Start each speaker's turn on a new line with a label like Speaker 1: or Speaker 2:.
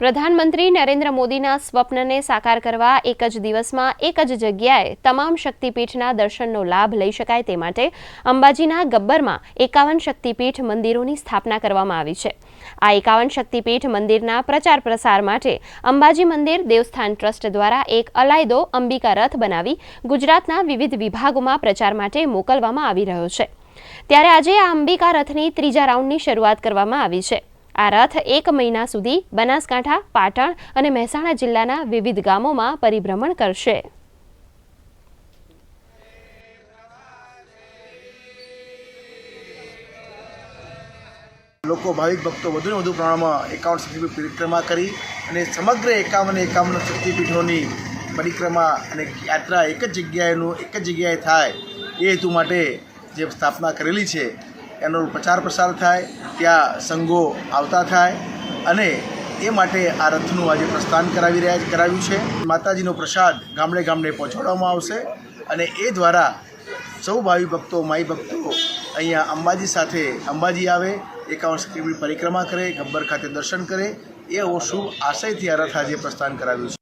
Speaker 1: પ્રધાનમંત્રી નરેન્દ્ર મોદીના સ્વપ્નને સાકાર કરવા એક જ દિવસમાં એક જ જગ્યાએ તમામ શક્તિપીઠના દર્શનનો લાભ લઈ શકાય તે માટે અંબાજીના ગબ્બરમાં એકાવન શક્તિપીઠ મંદિરોની સ્થાપના કરવામાં આવી છે. આ એકાવન શક્તિપીઠ મંદિરના પ્રચાર પ્રસાર માટે અંબાજી મંદિર દેવસ્થાન ટ્રસ્ટ દ્વારા એક અલાયદો અંબિકા રથ બનાવી ગુજરાતના વિવિધ વિભાગોમાં પ્રચાર માટે મોકલવામાં આવી રહ્યો છે. ત્યારે આજે આ અંબિકા રથની ત્રીજા રાઉન્ડની શરૂઆત કરવામાં આવી છે. આ રથ એક મહિના સુધી બનાસકાંઠા, પાટણ અને મહેસાણા જિલ્લાના વિવિધ ગામોમાં પરિભ્રમણ કરશે.
Speaker 2: લોકો ભાવિક ભક્તો વધુને વધુ પ્રમાણમાં એકાવન શક્તિપીઠ પરિક્રમા કરી અને સમગ્ર એકાવન એકાવન શક્તિપીઠોની પરિક્રમા અને યાત્રા એક જ જગ્યાએનું, એક જ જગ્યાએ થાય એ હેતુ માટે જે સ્થાપના કરેલી છે એનો પ્રચાર પ્રસાર થાય, ત્યાં સંઘો આવતા થાય અને એ માટે આ રથનું આજે પ્રસ્થાન કરાવી રહ્યા કરાવ્યું છે. માતાજીનો પ્રસાદ ગામડે ગામડે પહોંચાડવામાં આવશે અને એ દ્વારા સૌ ભાવિ ભક્તો, માઈ ભક્તો અહીંયા અંબાજી સાથે અંબાજી આવે, એકાવન શક્તિપીઠ પરિક્રમા કરે, ગબ્બર ખાતે દર્શન કરે, એ શુભ આશયથી આ રથ આજે પ્રસ્થાન કરાવ્યું છે.